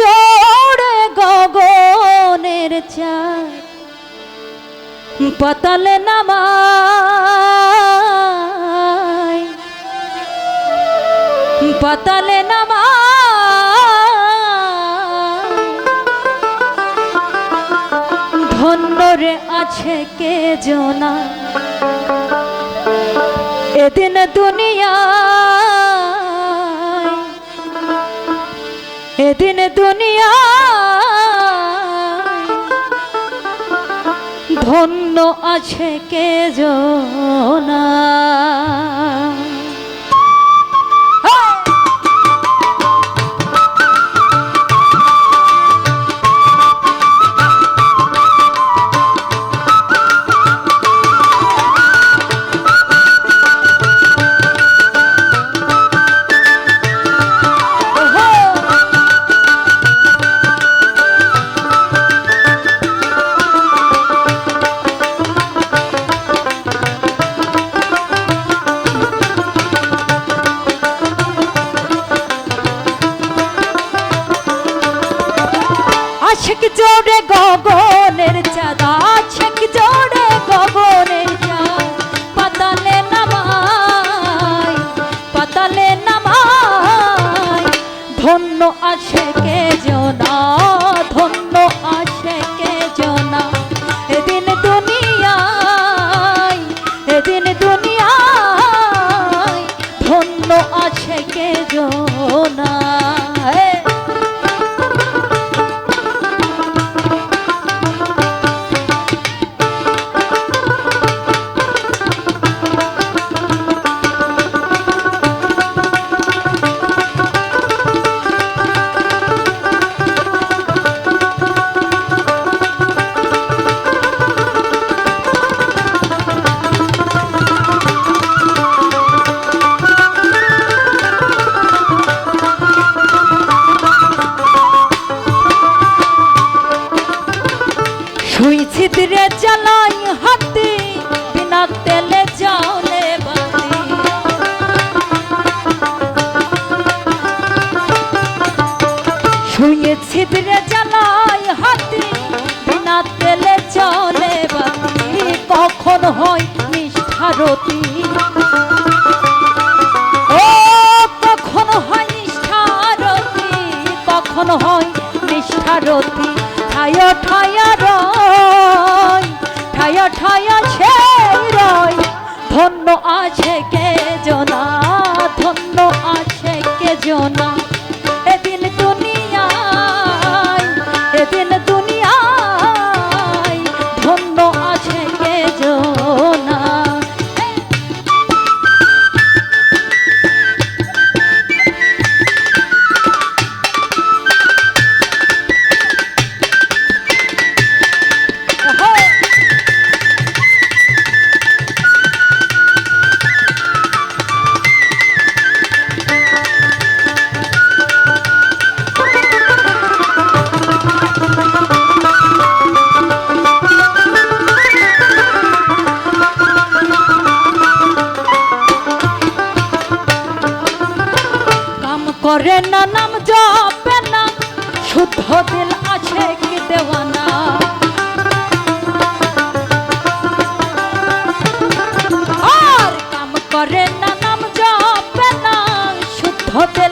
জোড়ে গগনের চার পাতালে নামায় পাতালে নামায় ধন্য রে আছে কে জনা এদিন দুনিয়া এদিন দুনিয়া ধন্য আছে কে জনা? আশেক জোরে গগনের চাঁদ। জ্বালাই হাতে বিনা জলে হাতে বিনা তেলে চলে বাতি। কখন হয় নিষ্ঠারতি? করে না নাম জপে না, শুদ্ধ দিল আছে কি দেওয়ানা। আর কাম করে না নাম জপে না, শুদ্ধ দিল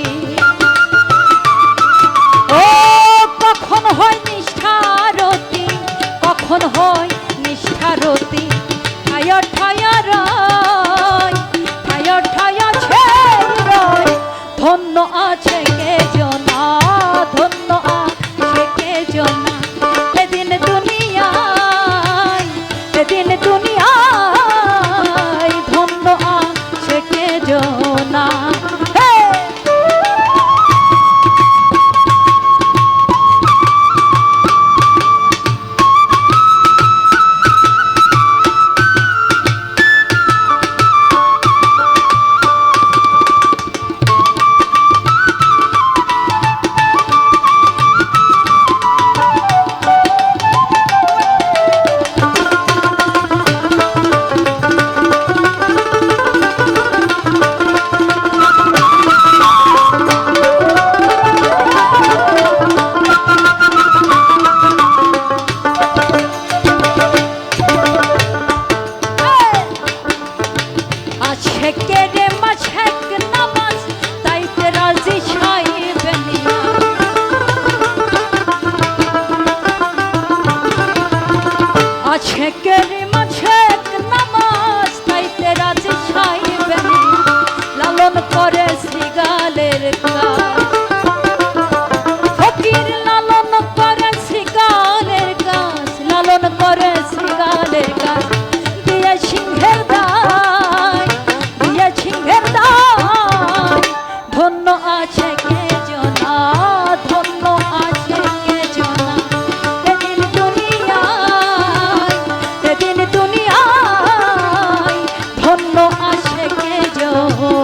শেখ নামাজ তাইতে রাত जाओ